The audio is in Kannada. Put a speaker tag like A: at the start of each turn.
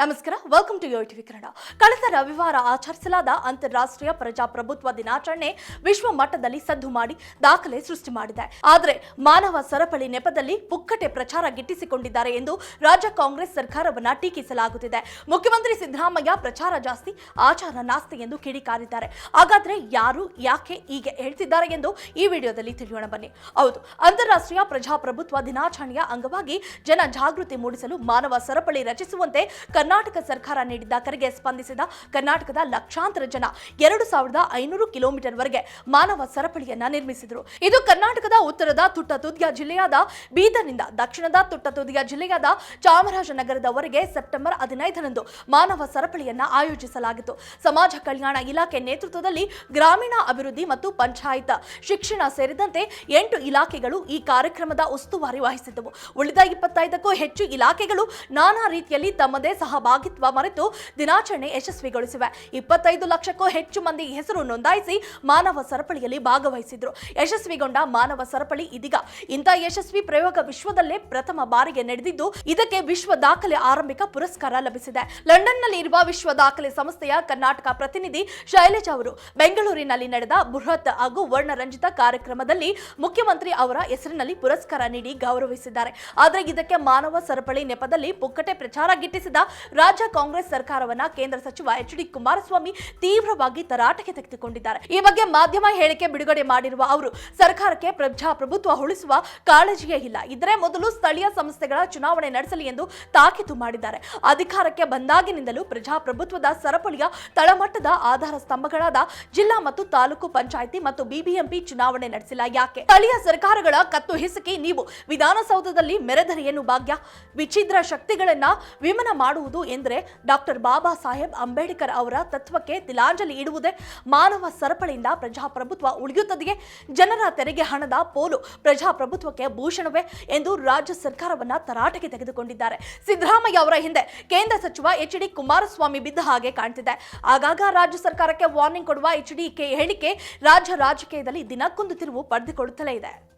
A: ನಮಸ್ಕಾರ ವೆಲ್ಕಮ್ ಟು ಟಿವಿ ಕನ್ನಡ ಕಳೆದ ರವಿವಾರ ಆಚರಿಸಲಾದ ಅಂತಾರಾಷ್ಟ್ರೀಯ ಪ್ರಜಾಪ್ರಭುತ್ವ ದಿನಾಚರಣೆ ವಿಶ್ವ ಮಟ್ಟದಲ್ಲಿ ಸದ್ದು ಮಾಡಿ ದಾಖಲೆ ಸೃಷ್ಟಿ ಮಾಡಿದೆ. ಆದರೆ ಮಾನವ ಸರಪಳಿ ನೆಪದಲ್ಲಿ ಪುಕ್ಕಟೆ ಪ್ರಚಾರ ಗಿಟ್ಟಿಸಿಕೊಂಡಿದ್ದಾರೆ ಎಂದು ರಾಜ್ಯ ಕಾಂಗ್ರೆಸ್ ಸರ್ಕಾರವನ್ನು ಟೀಕಿಸಲಾಗುತ್ತಿದೆ. ಮುಖ್ಯಮಂತ್ರಿ ಸಿದ್ದರಾಮಯ್ಯ ಪ್ರಚಾರ ಜಾಸ್ತಿ, ಆಚಾರ ನಾಸ್ತಿ ಎಂದು ಕಿಡಿಕಾರಿದ್ದಾರೆ. ಹಾಗಾದ್ರೆ ಯಾರು, ಯಾಕೆ ಹೀಗೆ ಹೇಳ್ತಿದ್ದಾರೆ ಎಂದು ಈ ವಿಡಿಯೋದಲ್ಲಿ ತಿಳಿಯೋಣ ಬನ್ನಿ. ಹೌದು, ಅಂತಾರಾಷ್ಟ್ರೀಯ ಪ್ರಜಾಪ್ರಭುತ್ವ ದಿನಾಚರಣೆಯ ಅಂಗವಾಗಿ ಜನ ಜಾಗೃತಿ ಮೂಡಿಸಲು ಮಾನವ ಸರಪಳಿ ರಚಿಸುವಂತೆ ಕರ್ನಾಟಕ ಸರ್ಕಾರ ನೀಡಿದ್ದ ಕರೆಗೆ ಸ್ಪಂದಿಸಿದ ಕರ್ನಾಟಕದ ಲಕ್ಷಾಂತರ ಜನ ಎರಡು ಸಾವಿರದ ಐನೂರು ಕಿಲೋಮೀಟರ್ ವರೆಗೆ ಮಾನವ ಸರಪಳಿಯನ್ನ ನಿರ್ಮಿಸಿದರು. ಇದು ಕರ್ನಾಟಕದ ಉತ್ತರದ ತುಟ್ಟ ತುದಿಯ ಜಿಲ್ಲೆಯಾದ ಬೀದರ್ನಿಂದ ದಕ್ಷಿಣದ ತುಟ್ಟ ತುದಿಯ ಜಿಲ್ಲೆಯಾದ ಚಾಮರಾಜನಗರದವರೆಗೆ ಸೆಪ್ಟೆಂಬರ್ ಹದಿನೈದರಂದು ಮಾನವ ಸರಪಳಿಯನ್ನ ಆಯೋಜಿಸಲಾಗಿತ್ತು. ಸಮಾಜ ಕಲ್ಯಾಣ ಇಲಾಖೆ ನೇತೃತ್ವದಲ್ಲಿ ಗ್ರಾಮೀಣ ಅಭಿವೃದ್ಧಿ ಮತ್ತು ಪಂಚಾಯತ್ ಶಿಕ್ಷಣ ಸೇರಿದಂತೆ ಎಂಟು ಇಲಾಖೆಗಳು ಈ ಕಾರ್ಯಕ್ರಮದ ಉಸ್ತುವಾರಿ ವಹಿಸಿದ್ದವು. ಉಳಿದ ಇಪ್ಪತ್ತೈದಕ್ಕೂ ಹೆಚ್ಚು ಇಲಾಖೆಗಳು ನಾನಾ ರೀತಿಯಲ್ಲಿ ತಮ್ಮದೇ ಸಹಭಾಗಿತ್ವ ಮರೆತು ದಿನಾಚರಣೆ ಯಶಸ್ವಿಗೊಳಿಸಿವೆ. ಇಪ್ಪತ್ತೈದು ಲಕ್ಷಕ್ಕೂ ಹೆಚ್ಚು ಮಂದಿ ಹೆಸರು ನೋಂದಾಯಿಸಿ ಮಾನವ ಸರಪಳಿಯಲ್ಲಿ ಭಾಗವಹಿಸಿದ್ರು. ಯಶಸ್ವಿಗೊಂಡ ಮಾನವ ಸರಪಳಿ ಇದೀಗ. ಇಂಥ ಯಶಸ್ವಿ ಪ್ರಯೋಗ ವಿಶ್ವದಲ್ಲೇ ಪ್ರಥಮ ಬಾರಿಗೆ ನಡೆದಿದ್ದು, ಇದಕ್ಕೆ ವಿಶ್ವ ದಾಖಲೆ ಆರಂಭಿಕ ಪುರಸ್ಕಾರ ಲಭಿಸಿದೆ. ಲಂಡನ್ನಲ್ಲಿ ಇರುವ ವಿಶ್ವ ದಾಖಲೆ ಸಂಸ್ಥೆಯ ಕರ್ನಾಟಕ ಪ್ರತಿನಿಧಿ ಶೈಲಜಾ ಅವರು, ಬೆಂಗಳೂರಿನಲ್ಲಿ ನಡೆದ ಬೃಹತ್ ಹಾಗೂ ವರ್ಣರಂಜಿತ ಕಾರ್ಯಕ್ರಮದಲ್ಲಿ ಮುಖ್ಯಮಂತ್ರಿ ಅವರ ಹೆಸರಿನಲ್ಲಿ ಪುರಸ್ಕಾರ ನೀಡಿ ಗೌರವಿಸಿದ್ದಾರೆ. ಆದರೆ ಇದಕ್ಕೆ ಮಾನವ ಸರಪಳಿ ನೆಪದಲ್ಲಿ ಪುಕ್ಕಟೆ ಪ್ರಚಾರ ಗಿಟ್ಟಿಸಿದ ರಾಜ್ಯ ಕಾಂಗ್ರೆಸ್ ಸರ್ಕಾರವನ್ನ ಕೇಂದ್ರ ಸಚಿವ ಎಚ್ ಡಿ ಕುಮಾರಸ್ವಾಮಿ ತೀವ್ರವಾಗಿ ತರಾಟೆಗೆ ತೆಗೆದುಕೊಂಡಿದ್ದಾರೆ. ಈ ಬಗ್ಗೆ ಮಾಧ್ಯಮ ಹೇಳಿಕೆ ಬಿಡುಗಡೆ ಮಾಡಿರುವ ಅವರು, ಸರ್ಕಾರಕ್ಕೆ ಪ್ರಜಾಪ್ರಭುತ್ವ ಉಳಿಸುವ ಕಾಳಜಿಯೇ ಇಲ್ಲ. ಇದರ ಮೊದಲು ಸ್ಥಳೀಯ ಸಂಸ್ಥೆಗಳ ಚುನಾವಣೆ ನಡೆಸಲಿ ಎಂದು ತಾಕೀತು ಮಾಡಿದ್ದಾರೆ. ಅಧಿಕಾರಕ್ಕೆ ಬಂದಾಗಿನಿಂದಲೂ ಪ್ರಜಾಪ್ರಭುತ್ವದ ಸರಪಳಿಯ ತಳಮಟ್ಟದ ಆಧಾರ ಸ್ತಂಭಗಳಾದ ಜಿಲ್ಲಾ ಮತ್ತು ತಾಲೂಕು ಪಂಚಾಯಿತಿ ಮತ್ತು ಬಿಬಿಎಂಪಿ ಚುನಾವಣೆ ನಡೆಸಿಲ್ಲ. ಯಾಕೆ? ಸ್ಥಳೀಯ ಸರ್ಕಾರಗಳ ಕತ್ತು ಹಿಸುಕಿ ನೀವು ವಿಧಾನಸೌಧದಲ್ಲಿ ಮೆರೆದರೆ ಏನು ಭಾಗ್ಯ. ವಿಚಿದ್ರ ಶಕ್ತಿಗಳನ್ನ ವಿಮನ ಎಂದರೆ ಡಾಕ್ಟರ್ ಬಾಬಾ ಸಾಹೇಬ್ ಅಂಬೇಡ್ಕರ್ ಅವರ ತತ್ವಕ್ಕೆ ತಿಲಾಂಜಲಿ ಇಡುವುದೇ ಮಾನವ ಸರಪಳಿಯಿಂದ ಪ್ರಜಾಪ್ರಭುತ್ವ ಉಳಿಯುತ್ತದೆಯೇ? ಜನರ ತೆರಿಗೆ ಹಣದ ಪೋಲು ಪ್ರಜಾಪ್ರಭುತ್ವಕ್ಕೆ ಭೂಷಣವೇ ಎಂದು ರಾಜ್ಯ ಸರ್ಕಾರವನ್ನ ತರಾಟೆಗೆ ತೆಗೆದುಕೊಂಡಿದ್ದಾರೆ. ಸಿದ್ದರಾಮಯ್ಯ ಅವರ ಹಿಂದೆ ಕೇಂದ್ರ ಸಚಿವ ಎಚ್ ಡಿ ಕುಮಾರಸ್ವಾಮಿ ಬಿದ್ದ ಹಾಗೆ ಕಾಣ್ತಿದೆ. ಆಗಾಗ ರಾಜ್ಯ ಸರ್ಕಾರಕ್ಕೆ ವಾರ್ನಿಂಗ್ ಕೊಡುವ ಎಚ್ ಡಿ ಹೇಳಿಕೆ ರಾಜ್ಯ ರಾಜಕೀಯದಲ್ಲಿ ದಿನಕ್ಕೊಂದು ತಿರುವು ಪಡೆದುಕೊಳ್ಳುತ್ತಲೇ ಇದೆ.